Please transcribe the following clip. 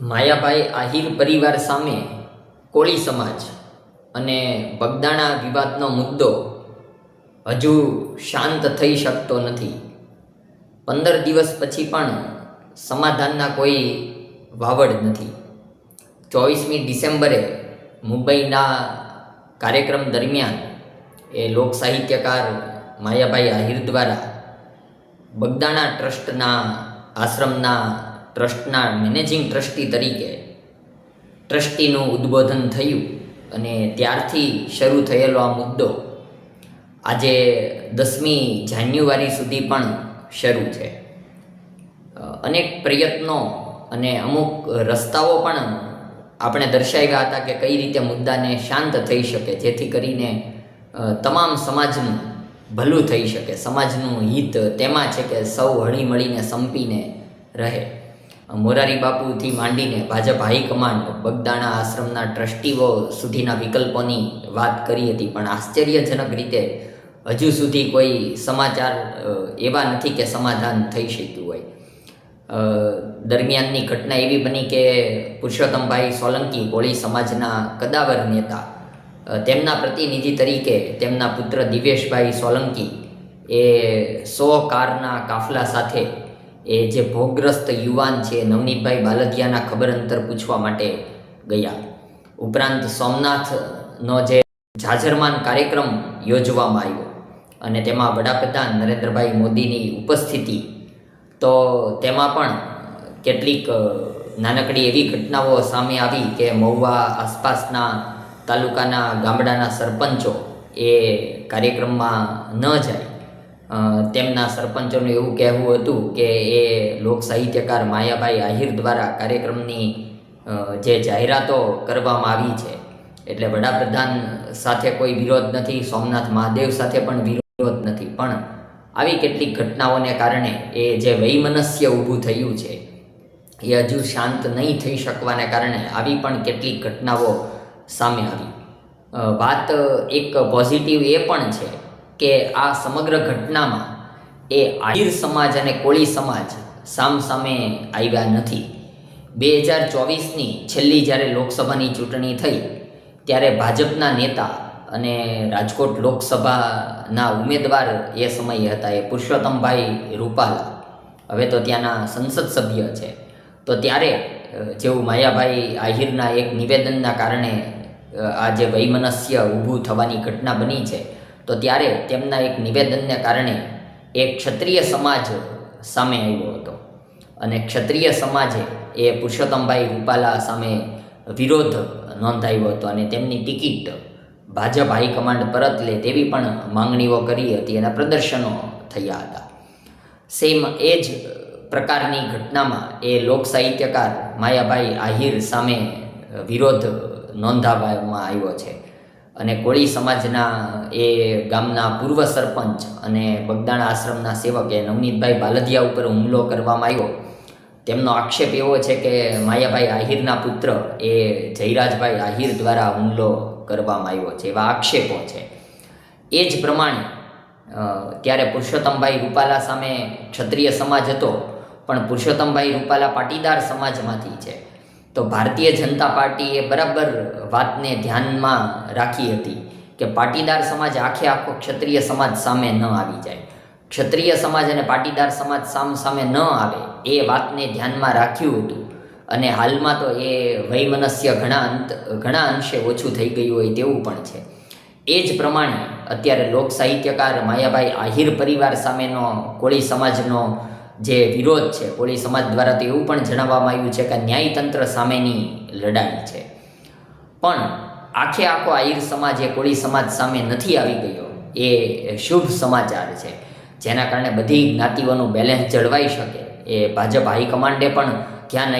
માયાભાઈ આહિર પરિવાર સામે કોળી સમાજ અને બગદાણા વિવાદનો મુદ્દો હજુ શાંત થઈ શકતો નથી. પંદર દિવસ પછી પણ સમાધાનના કોઈ વાવડ નથી. ચોવીસમી ડિસેમ્બરે મુંબઈના કાર્યક્રમ દરમિયાન એ લોક સાહિત્યકાર માયાભાઈ આહિર દ્વારા બગદાણા ટ્રસ્ટના આશ્રમના ટ્રસ્ટના મેનેજિંગ ટ્રસ્ટી તરીકે ટ્રસ્ટીનું ઉદ્બોધન થયું અને ત્યારથી શરૂ થયેલો આ મુદ્દો આજે દસમી જાન્યુઆરી સુધી પણ શરૂ છે. અનેક પ્રયત્નો અને અમુક રસ્તાઓ પણ આપણે દર્શાવ્યા હતા કે કઈ રીતે મુદ્દાને શાંત થઈ શકે, જેથી કરીને તમામ સમાજનું ભલું થઈ શકે, સમાજનું હિત તેમાં છે કે સૌ હળી મળીને સંપીને રહે. મોરારી બાપુથી માંડીને ભાજપ હાઈકમાન્ડ બગદાણા આશ્રમના ટ્રસ્ટીઓ સુધીના વિકલ્પોની વાત કરી હતી. પણ આશ્ચર્યજનક રીતે હજુ સુધી કોઈ સમાચાર એવા નથી કે સમાધાન થઈ શક્યું હોય. દરમિયાનની ઘટના એવી બની કે પુરુષોત્તમભાઈ સોલંકી કોળી સમાજના કદાવર નેતા તેમના પ્રતિનિધિ તરીકે તેમના પુત્ર દિવેશભાઈ સોલંકી એ સો કારના કાફલા સાથે એ જે ભોગગ્રસ્ત યુવાન છે નવનીતભાઈ બાલદિયાના ખબર અંતર પૂછવા માટે ગયા. ઉપરાંત સોમનાથનો જે જાજરમાન કાર્યક્રમ યોજવામાં આવ્યો અને તેમાં વડાપ્રધાન નરેન્દ્રભાઈ મોદીની ઉપસ્થિતિ, તો તેમાં પણ કેટલીક નાનકડી એવી ઘટનાઓ સામે આવી કે મહુવા આસપાસના તાલુકાના ગામડાના સરપંચો એ કાર્યક્રમમાં ન જાય. તેમના સરપંચોનું એવું કહેવું હતું કે એ લોક સાહિત્યકાર માયાભાઈ આહિર દ્વારા કાર્યક્રમની જે જાહેરાતો કરવામાં આવી છે. એટલે વડાપ્રધાન સાથે કોઈ વિરોધ નથી, સોમનાથ મહાદેવ સાથે પણ વિરોધ નથી. પણ આવી કેટલીક ઘટનાઓને કારણે એ જે વૈમનસ્ય ઊભું થયું છે, એ હજુ શાંત નહીં થઈ શકવાને કારણે આવી પણ કેટલીક ઘટનાઓ સામે આવી. વાત એક પોઝિટિવ એ પણ છે કે આ સમગ્ર ઘટનામાં એ આહિર સમાજ અને કોળી સમાજ સામસામે આવ્યા નથી. બે હજાર ચોવીસની છેલ્લી જ્યારે લોકસભાની ચૂંટણી થઈ, ત્યારે ભાજપના નેતા અને રાજકોટ લોકસભાના ઉમેદવાર એ સમયે હતા એ પુરુષોત્તમભાઈ રૂપાલા. હવે તો ત્યાંના સંસદ સભ્ય છે. તો ત્યારે જેવું માયાભાઈ આહિરના એક નિવેદનના કારણે આ જે વૈમનસ્ય ઊભું થવાની ઘટના બની છે તો ત્યારે તેમના એક નિવેદનને કારણે એક ક્ષત્રિય સમાજ સામે આવ્યો હતો. અને ક્ષત્રિય સમાજે એ પુરુષોત્તમભાઈ રૂપાલા સામે વિરોધ નોંધાવ્યો હતો અને તેમની ટિકિટ ભાજપ હાઈકમાન્ડ પરત લે તેવી પણ માંગણીઓ કરી હતી અને પ્રદર્શનો થયા હતા. સેમ એ જ પ્રકારની ઘટનામાં એ લોક સાહિત્યકાર માયાભાઈ આહિર સામે વિરોધ નોંધાવવામાં આવ્યો છે. અને કોળી સમાજના એ ગામના પૂર્વ સરપંચ અને બગદાણા આશ્રમના સેવક નવનીતભાઈ બાલદિયા ઉપર હુમલો કરવામાં આવ્યો. તેમનો આક્ષેપ એવો છે કે માયાભાઈ આહિરના પુત્ર એ જયરાજભાઈ આહિર દ્વારા હુમલો કરવામાં આવ્યો છે એવા આક્ષેપો છે. એ જ પ્રમાણે ત્યારે પુરુષોત્તમભાઈ રૂપાલા સામે ક્ષત્રિય સમાજ હતો, પણ પુરુષોત્તમભાઈ રૂપાલા પાટીદાર સમાજમાંથી છે. તો ભારતીય જનતા પાર્ટીએ બરાબર વાતને ધ્યાનમાં રાખી હતી કે પાટીદાર સમાજ આખે આખો ક્ષત્રિય સમાજ સામે ન આવી જાય. ક્ષત્રિય સમાજ અને પાટીદાર સમાજ સામ સામે ન આવે એ વાતને ધ્યાનમાં રાખ્યું હતું. અને હાલમાં તો એ વૈમનસ્ય ઘણા અંત, ઘણા અંશે ઓછું થઈ ગયું હોય તેવું પણ છે. એ જ પ્રમાણે અત્યારે લોક સાહિત્યકાર માયાભાઈ આહિર પરિવાર સામેનો કોળી સમાજનો જે વિરોધ છે, કોળી સમાજ દ્વારા તો એવું પણ જણાવવામાં આવ્યું છે કે ન્યાયતંત્ર સામેની લડાઈ છે. પણ આખે આખો આહિર સમાજ એ કોળી સમાજ સામે નથી આવી ગયો. એ શુભ સમાચાર છે. જેના કારણે બધી જ્ઞાતિઓનું બેલેન્સ જળવાઈ શકે. એ ભાજપ હાઈકમાન્ડે પણ ધ્યાન